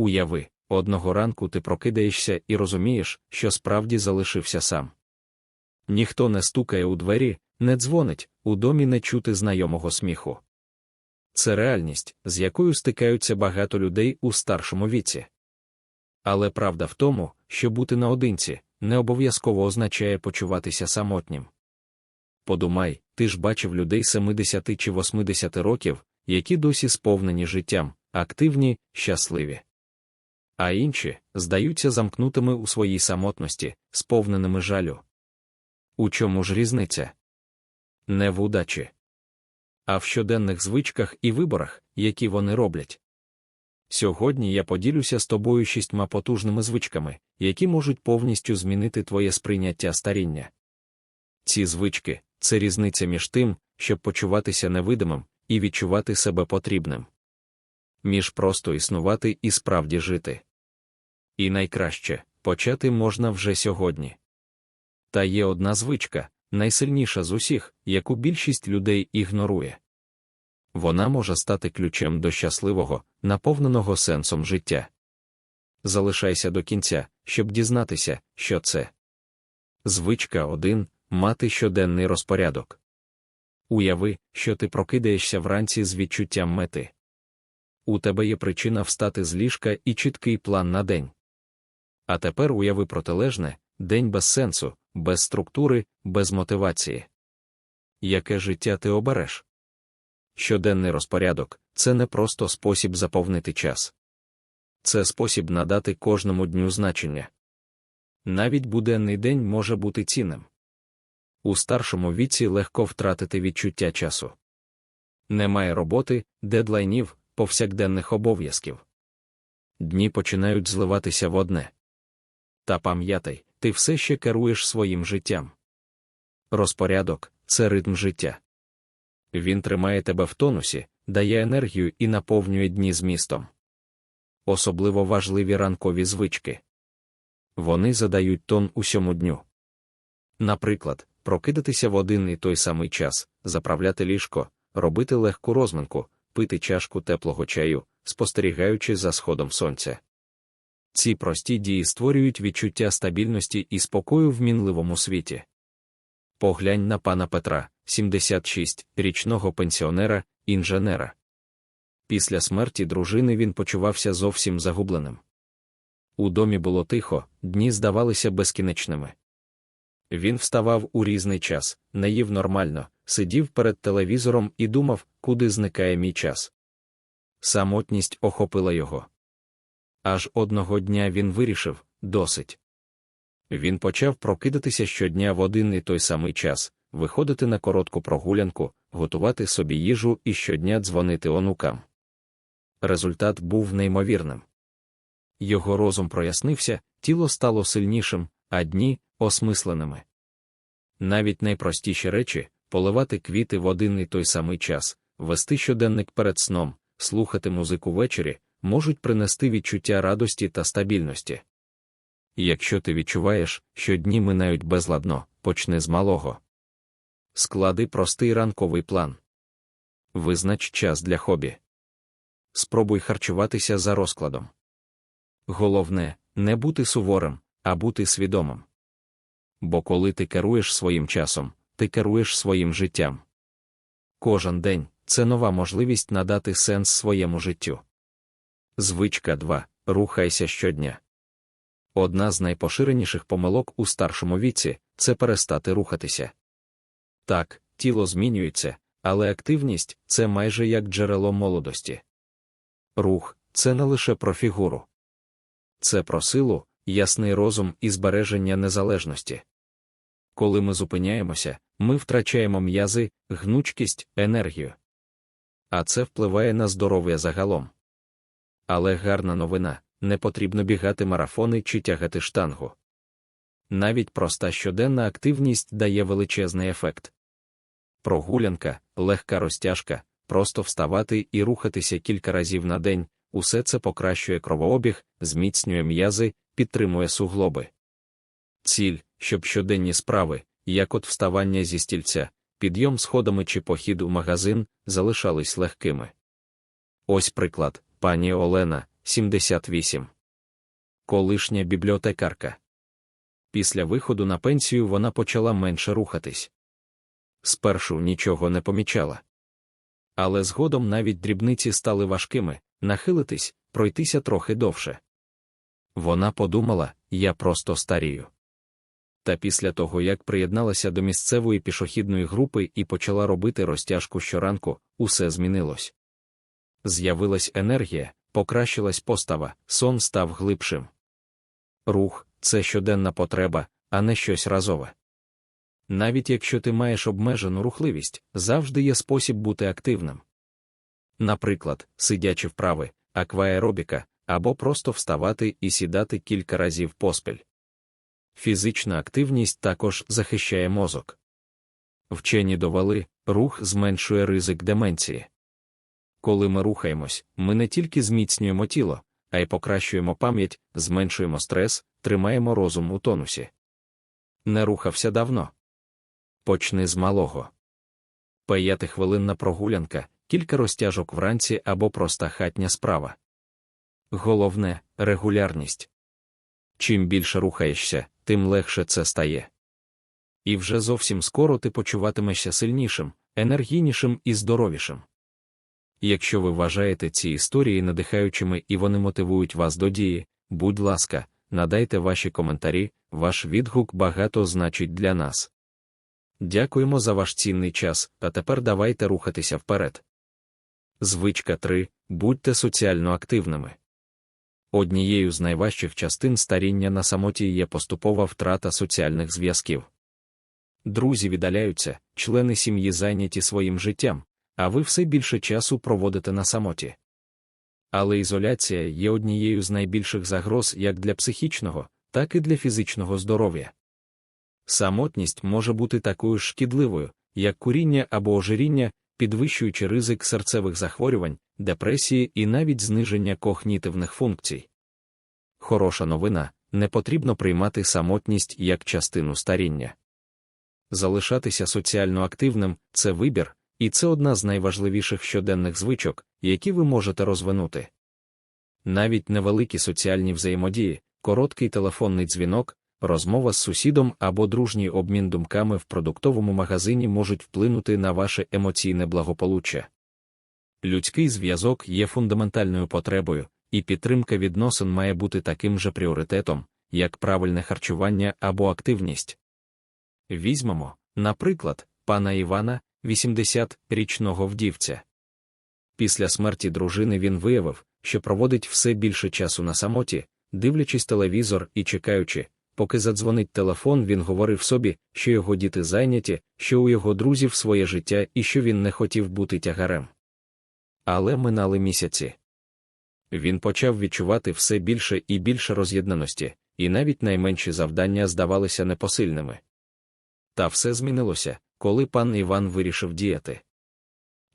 Уяви, одного ранку ти прокидаєшся і розумієш, що справді залишився сам. Ніхто не стукає у двері, не дзвонить, у домі не чути знайомого сміху. Це реальність, з якою стикаються багато людей у старшому віці. Але правда в тому, що бути наодинці не обов'язково означає почуватися самотнім. Подумай, ти ж бачив людей 70 чи 80 років, які досі сповнені життям, активні, щасливі. А інші здаються замкнутими у своїй самотності, сповненими жалю. У чому ж різниця? Не в удачі, а в щоденних звичках і виборах, які вони роблять. Сьогодні я поділюся з тобою шістьма потужними звичками, які можуть повністю змінити твоє сприйняття старіння. Ці звички це різниця між тим, щоб почуватися невидимим і відчувати себе потрібним, між просто існувати і справді жити. І найкраще почати можна вже сьогодні. Та є одна звичка, найсильніша з усіх, яку більшість людей ігнорує. Вона може стати ключем до щасливого, наповненого сенсом життя. Залишайся до кінця, щоб дізнатися, що це. Звичка 1. мати щоденний розпорядок. Уяви, що ти прокидаєшся вранці з відчуттям мети. У тебе є причина встати з ліжка і чіткий план на день. А тепер уяви протилежне день без сенсу, без структури, без мотивації. Яке життя ти обереш? Щоденний розпорядок це не просто спосіб заповнити час. Це спосіб надати кожному дню значення. Навіть буденний день може бути цінним. У старшому віці легко втратити відчуття часу. Немає роботи, дедлайнів, повсякденних обов'язків. Дні починають зливатися в одне. Та пам'ятай, ти все ще керуєш своїм життям. Розпорядок це ритм життя. Він тримає тебе в тонусі, дає енергію і наповнює дні змістом. Особливо важливі ранкові звички. Вони задають тон усьому дню. Наприклад, прокидатися в один і той самий час, заправляти ліжко, робити легку розминку, пити чашку теплого чаю, спостерігаючи за сходом сонця. Ці прості дії створюють відчуття стабільності і спокою в мінливому світі. Поглянь на пана Петра, 76, річного пенсіонера, інженера. Після смерті дружини він почувався зовсім загубленим. У домі було тихо, дні здавалися безкінечними. Він вставав у різний час, не їв нормально, сидів перед телевізором і думав, куди зникає мій час. Самотність охопила його. Аж одного дня він вирішив досить. Він почав прокидатися щодня в один і той самий час, виходити на коротку прогулянку, готувати собі їжу і щодня дзвонити онукам. Результат був неймовірним. Його розум прояснився, тіло стало сильнішим, а дні осмисленими. Навіть найпростіші речі поливати квіти в один і той самий час, вести щоденник перед сном, слухати музику ввечері, можуть принести відчуття радості та стабільності. Якщо ти відчуваєш, що дні минають безладно, почни з малого. Склади простий ранковий план. Визнач час для хобі. Спробуй харчуватися за розкладом. Головне не бути суворим, а бути свідомим. Бо коли ти керуєш своїм часом, ти керуєш своїм життям. Кожен день це нова можливість надати сенс своєму життю. Звичка 2. Рухайся щодня. Одна з найпоширеніших помилок у старшому віці це перестати рухатися. Так, тіло змінюється, але активність це майже як джерело молодості. Рух це не лише про фігуру, це про силу, ясний розум і збереження незалежності. Коли ми зупиняємося, ми втрачаємо м'язи, гнучкість, енергію. А це впливає на здоров'я загалом. Але гарна новина не потрібно бігати марафони чи тягати штангу. Навіть проста щоденна активність дає величезний ефект. Прогулянка, легка розтяжка, просто вставати і рухатися кілька разів на день, усе це покращує кровообіг, зміцнює м'язи, підтримує суглоби. Ціль, щоб щоденні справи, як от вставання зі стільця, підйом сходами чи похід у магазин, залишались легкими. Ось приклад, пані Олена, 78. Колишня бібліотекарка. Після виходу на пенсію вона почала менше рухатись. Спершу нічого не помічала. Але згодом навіть дрібниці стали важкими нахилитись, пройтися трохи довше. Вона подумала, я просто старію. Та після того, як приєдналася до місцевої пішохідної групи і почала робити розтяжку щоранку, усе змінилось. З'явилась енергія, покращилась постава, сон став глибшим. Рух це щоденна потреба, а не щось разове. Навіть якщо ти маєш обмежену рухливість, завжди є спосіб бути активним. Наприклад, сидячи вправи, акваеробіка, або просто вставати і сідати кілька разів поспіль. Фізична активність також захищає мозок. Вчені довели, рух зменшує ризик деменції. Коли ми рухаємось, ми не тільки зміцнюємо тіло, а й покращуємо пам'ять, зменшуємо стрес, тримаємо розум у тонусі. Не рухався давно. Почни з малого. П'ятихвилинна прогулянка, кілька розтяжок вранці або проста хатня справа. Головне регулярність. Чим більше рухаєшся, тим легше це стає. І вже зовсім скоро ти почуватимешся сильнішим, енергійнішим і здоровішим. Якщо ви вважаєте ці історії надихаючими і вони мотивують вас до дії, будь ласка, надайте ваші коментарі, ваш відгук багато значить для нас. Дякуємо за ваш цінний час, а тепер давайте рухатися вперед. Звичка 3. Будьте соціально активними. Однією з найважчих частин старіння на самоті є поступова втрата соціальних зв'язків. Друзі віддаляються, члени сім'ї зайняті своїм життям, а ви все більше часу проводите на самоті. Але ізоляція є однією з найбільших загроз як для психічного, так і для фізичного здоров'я. Самотність може бути такою ж шкідливою, як куріння або ожиріння, підвищуючи ризик серцевих захворювань, депресії і навіть зниження когнітивних функцій. Хороша новина не потрібно приймати самотність як частину старіння. Залишатися соціально активним це вибір, і це одна з найважливіших щоденних звичок, які ви можете розвинути. Навіть невеликі соціальні взаємодії, короткий телефонний дзвінок, розмова з сусідом або дружній обмін думками в продуктовому магазині можуть вплинути на ваше емоційне благополуччя. Людський зв'язок є фундаментальною потребою, і підтримка відносин має бути таким же пріоритетом, як правильне харчування або активність. Візьмемо, наприклад, пана Івана, 80-річного вдівця. Після смерті дружини він виявив, що проводить все більше часу на самоті, дивлячись телевізор і чекаючи, поки задзвонить телефон, він говорив собі, що його діти зайняті, що у його друзів своє життя і що він не хотів бути тягарем. Але минали місяці. Він почав відчувати все більше і більше роз'єднаності, і навіть найменші завдання здавалися непосильними. Та все змінилося, коли пан Іван вирішив діяти.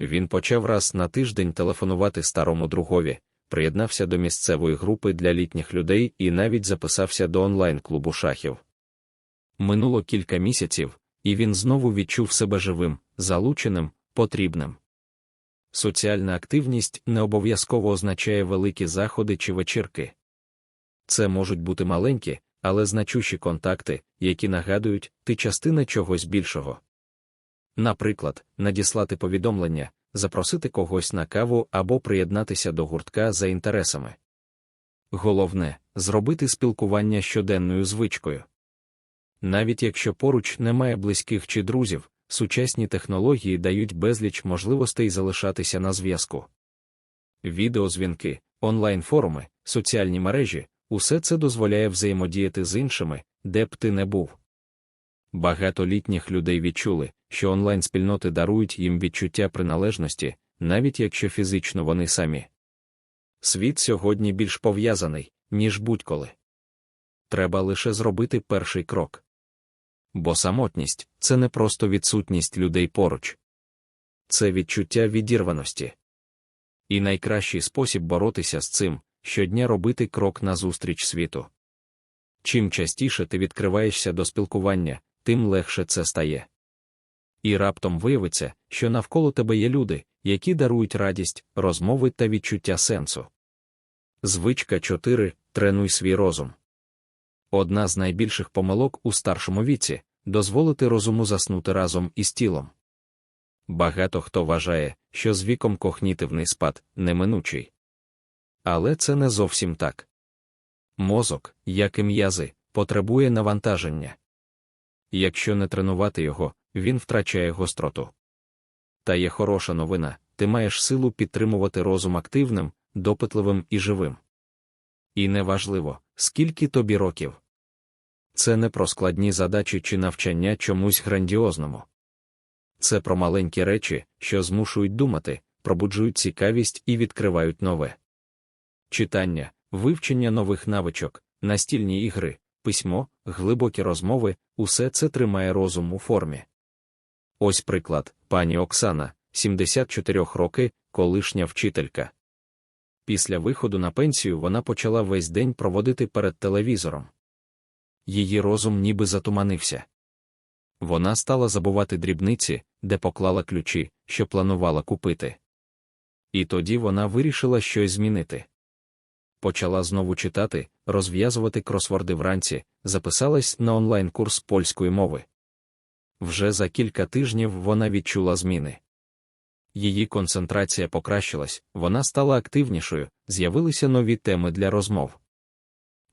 Він почав раз на тиждень телефонувати старому другові, приєднався до місцевої групи для літніх людей і навіть записався до онлайн-клубу шахів. Минуло кілька місяців, і він знову відчув себе живим, залученим, потрібним. Соціальна активність не обов'язково означає великі заходи чи вечірки. Це можуть бути маленькі, але значущі контакти, які нагадують, ти частина чогось більшого. Наприклад, надіслати повідомлення, запросити когось на каву або приєднатися до гуртка за інтересами. Головне зробити спілкування щоденною звичкою. Навіть якщо поруч немає близьких чи друзів, сучасні технології дають безліч можливостей залишатися на зв'язку. Відеозвінки, онлайн-форуми, соціальні мережі усе це дозволяє взаємодіяти з іншими, де б ти не був. Багато літніх людей відчули, що онлайн-спільноти дарують їм відчуття приналежності, навіть якщо фізично вони самі. Світ сьогодні більш пов'язаний, ніж будь-коли. Треба лише зробити перший крок. Бо самотність це не просто відсутність людей поруч, це відчуття відірваності. І найкращий спосіб боротися з цим щодня робити крок назустріч світу. Чим частіше ти відкриваєшся до спілкування, тим легше це стає. І раптом виявиться, що навколо тебе є люди, які дарують радість, розмови та відчуття сенсу. Звичка 4. Тренуй свій розум. Одна з найбільших помилок у старшому віці дозволити розуму заснути разом із тілом. Багато хто вважає, що з віком когнітивний спад неминучий. Але це не зовсім так. Мозок, як і м'язи, потребує навантаження. Якщо не тренувати його, він втрачає гостроту. Та є хороша новина ти маєш силу підтримувати розум активним, допитливим і живим. І неважливо, скільки тобі років. Це не про складні задачі чи навчання чомусь грандіозному. Це про маленькі речі, що змушують думати, пробуджують цікавість і відкривають нове. Читання, вивчення нових навичок, настільні ігри, письмо, глибокі розмови усе це тримає розум у формі. Ось приклад, пані Оксана, 74 роки, колишня вчителька. Після виходу на пенсію вона почала весь день проводити перед телевізором. Її розум ніби затуманився. Вона стала забувати дрібниці, де поклала ключі, що планувала купити. І тоді вона вирішила щось змінити. Почала знову читати, розв'язувати кросворди вранці, записалась на онлайн-курс польської мови. Вже за кілька тижнів вона відчула зміни. Її концентрація покращилась, вона стала активнішою, з'явилися нові теми для розмов.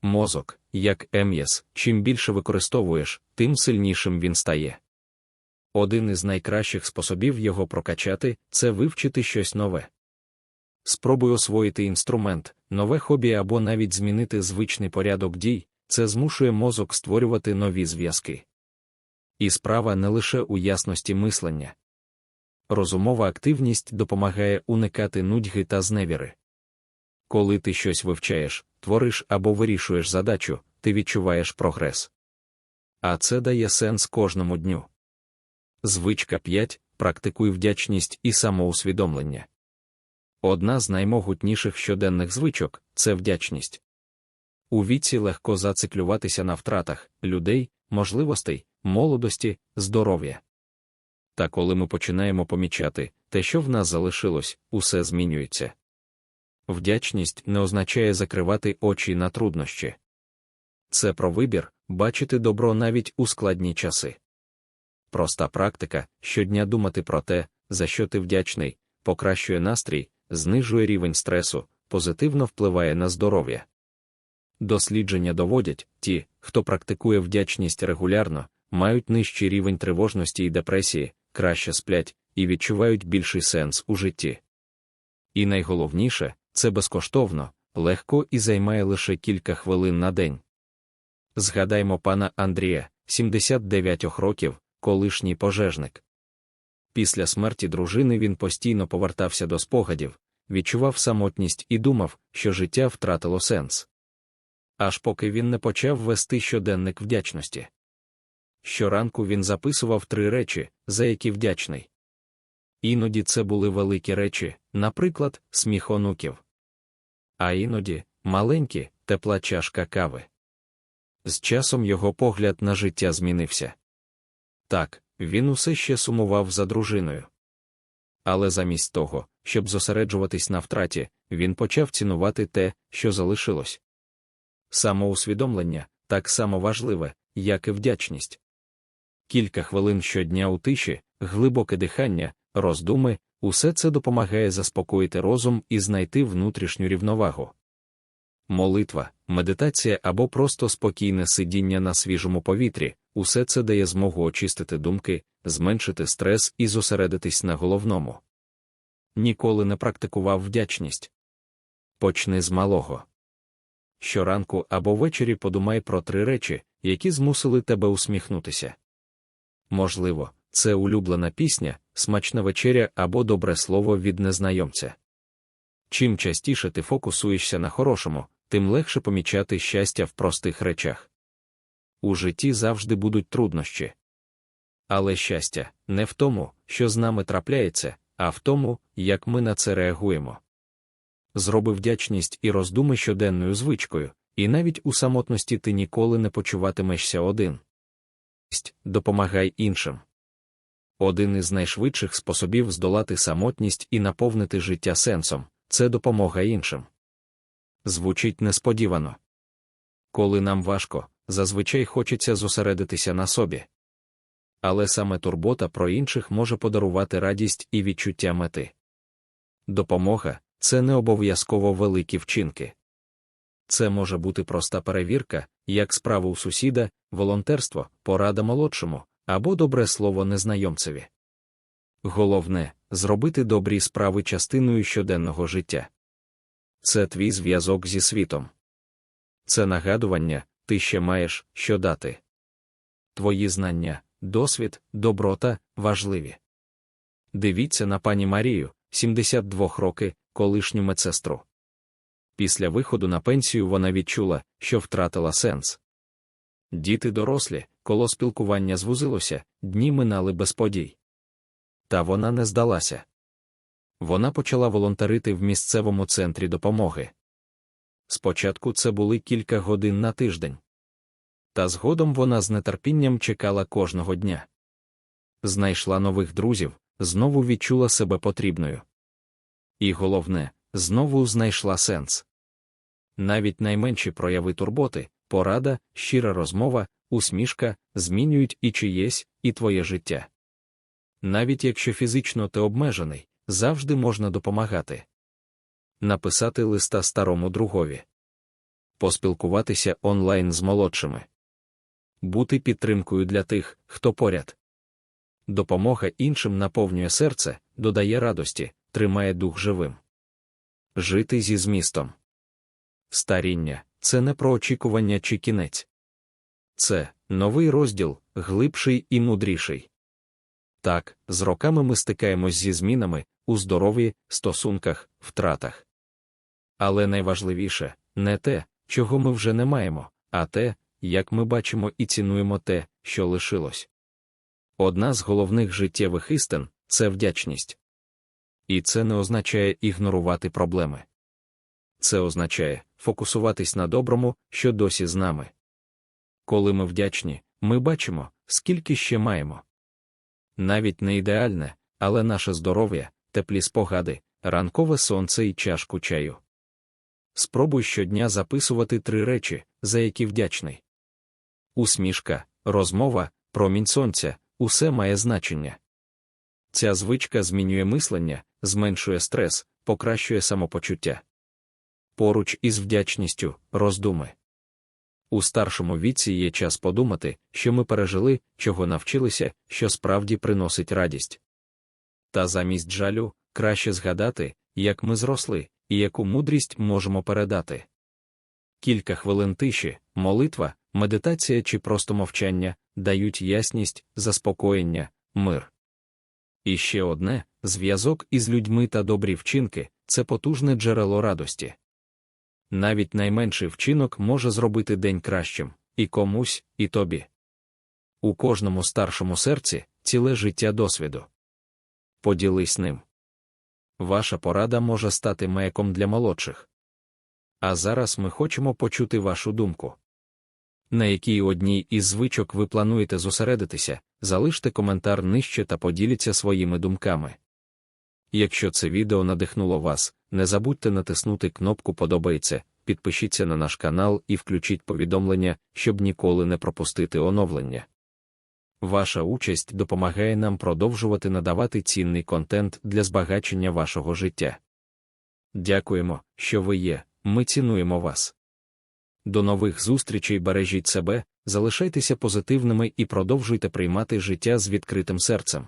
Мозок, як ем'яс, чим більше використовуєш, тим сильнішим він стає. Один із найкращих способів його прокачати це вивчити щось нове. Спробуй освоїти інструмент, нове хобі або навіть змінити звичний порядок дій, це змушує мозок створювати нові зв'язки. І справа не лише у ясності мислення. Розумова активність допомагає уникати нудьги та зневіри. Коли ти щось вивчаєш, твориш або вирішуєш задачу, ти відчуваєш прогрес. А це дає сенс кожному дню. Звичка 5. Практикуй вдячність і самоусвідомлення. Одна з наймогутніших щоденних звичок це вдячність. У віці легко зациклюватися на втратах людей, можливостей, молодості, здоров'я. Та коли ми починаємо помічати те, що в нас залишилось, усе змінюється. Вдячність не означає закривати очі на труднощі. Це про вибір бачити добро навіть у складні часи. Проста практика щодня думати про те, за що ти вдячний, покращує настрій, знижує рівень стресу, позитивно впливає на здоров'я. Дослідження доводять, ті, хто практикує вдячність регулярно, мають нижчий рівень тривожності і депресії, краще сплять і відчувають більший сенс у житті. І найголовніше це безкоштовно, легко і займає лише кілька хвилин на день. Згадаймо пана Андрія, 79 років, колишній пожежник. Після смерті дружини він постійно повертався до спогадів, відчував самотність і думав, що життя втратило сенс. Аж поки він не почав вести щоденник вдячності. Щоранку він записував три речі, за які вдячний. Іноді це були великі речі, наприклад, сміх онуків. А іноді маленькі, тепла чашка кави. З часом його погляд на життя змінився. Так, він усе ще сумував за дружиною. Але замість того, щоб зосереджуватись на втраті, він почав цінувати те, що залишилось. Самоусвідомлення так само важливе, як і вдячність. Кілька хвилин щодня у тиші, глибоке дихання, роздуми, усе це допомагає заспокоїти розум і знайти внутрішню рівновагу. Молитва, медитація або просто спокійне сидіння на свіжому повітрі, усе це дає змогу очистити думки, зменшити стрес і зосередитись на головному. Ніколи не практикував вдячність. Почни з малого. Щоранку або ввечері подумай про три речі, які змусили тебе усміхнутися. Можливо, це улюблена пісня, смачна вечеря або добре слово від незнайомця. Чим частіше ти фокусуєшся на хорошому, тим легше помічати щастя в простих речах. У житті завжди будуть труднощі. Але щастя не в тому, що з нами трапляється, а в тому, як ми на це реагуємо. Зроби вдячність і роздуми щоденною звичкою, і навіть у самотності ти ніколи не почуватимешся один. Допомагай іншим. Один із найшвидших способів здолати самотність і наповнити життя сенсом це допомога іншим. Звучить несподівано. Коли нам важко, зазвичай хочеться зосередитися на собі. Але саме турбота про інших може подарувати радість і відчуття мети. Допомога це не обов'язково великі вчинки. Це може бути проста перевірка, як справа у сусіда, волонтерство, порада молодшому або добре слово незнайомцеві. Головне зробити добрі справи частиною щоденного життя. Це твій зв'язок зі світом. Це нагадування, ти ще маєш що дати. Твої знання, досвід, доброта важливі. Дивіться на пані Марію, 72 роки, колишню медсестру. Після виходу на пенсію вона відчула, що втратила сенс. Діти дорослі, коло спілкування звузилося, дні минали без подій. Та вона не здалася. Вона почала волонтерити в місцевому центрі допомоги. Спочатку це були кілька годин на тиждень. Та згодом вона з нетерпінням чекала кожного дня. Знайшла нових друзів, знову відчула себе потрібною. І головне, знову знайшла сенс. Навіть найменші прояви турботи, порада, щира розмова, усмішка змінюють і чиєсь, і твоє життя. Навіть якщо фізично ти обмежений, завжди можна допомагати. Написати листа старому другові, поспілкуватися онлайн з молодшими, бути підтримкою для тих, хто поряд. Допомога іншим наповнює серце, додає радості, тримає дух живим. Жити зі змістом. Старіння це не про очікування чи кінець. Це новий розділ, глибший і мудріший. Так, з роками ми стикаємось зі змінами у здоров'ї, стосунках, втратах. Але найважливіше не те, чого ми вже не маємо, а те, як ми бачимо і цінуємо те, що лишилось. Одна з головних життєвих істин це вдячність. І це не означає ігнорувати проблеми. Це означає фокусуватись на доброму, що досі з нами. Коли ми вдячні, ми бачимо, скільки ще маємо. Навіть не ідеальне, але наше здоров'я, теплі спогади, ранкове сонце і чашку чаю. Спробуй щодня записувати три речі, за які вдячний. Усмішка, розмова, промінь сонця усе має значення. Ця звичка змінює мислення, зменшує стрес, покращує самопочуття. Поруч із вдячністю, роздуми. У старшому віці є час подумати, що ми пережили, чого навчилися, що справді приносить радість. Та замість жалю краще згадати, як ми зросли, і яку мудрість можемо передати. Кілька хвилин тиші, молитва, медитація чи просто мовчання дають ясність, заспокоєння, мир. І ще одне зв'язок із людьми та добрі вчинки це потужне джерело радості. Навіть найменший вчинок може зробити день кращим і комусь, і тобі. У кожному старшому серці ціле життя досвіду. Поділись ним. Ваша порада може стати маяком для молодших. А зараз ми хочемо почути вашу думку. На якій одній із звичок ви плануєте зосередитися, залиште коментар нижче та поділіться своїми думками. Якщо це відео надихнуло вас, не забудьте натиснути кнопку Подобається, підпишіться на наш канал і включіть повідомлення, щоб ніколи не пропустити оновлення. Ваша участь допомагає нам продовжувати надавати цінний контент для збагачення вашого життя. Дякуємо, що ви є, ми цінуємо вас. До нових зустрічей бережіть себе, залишайтеся позитивними і продовжуйте приймати життя з відкритим серцем.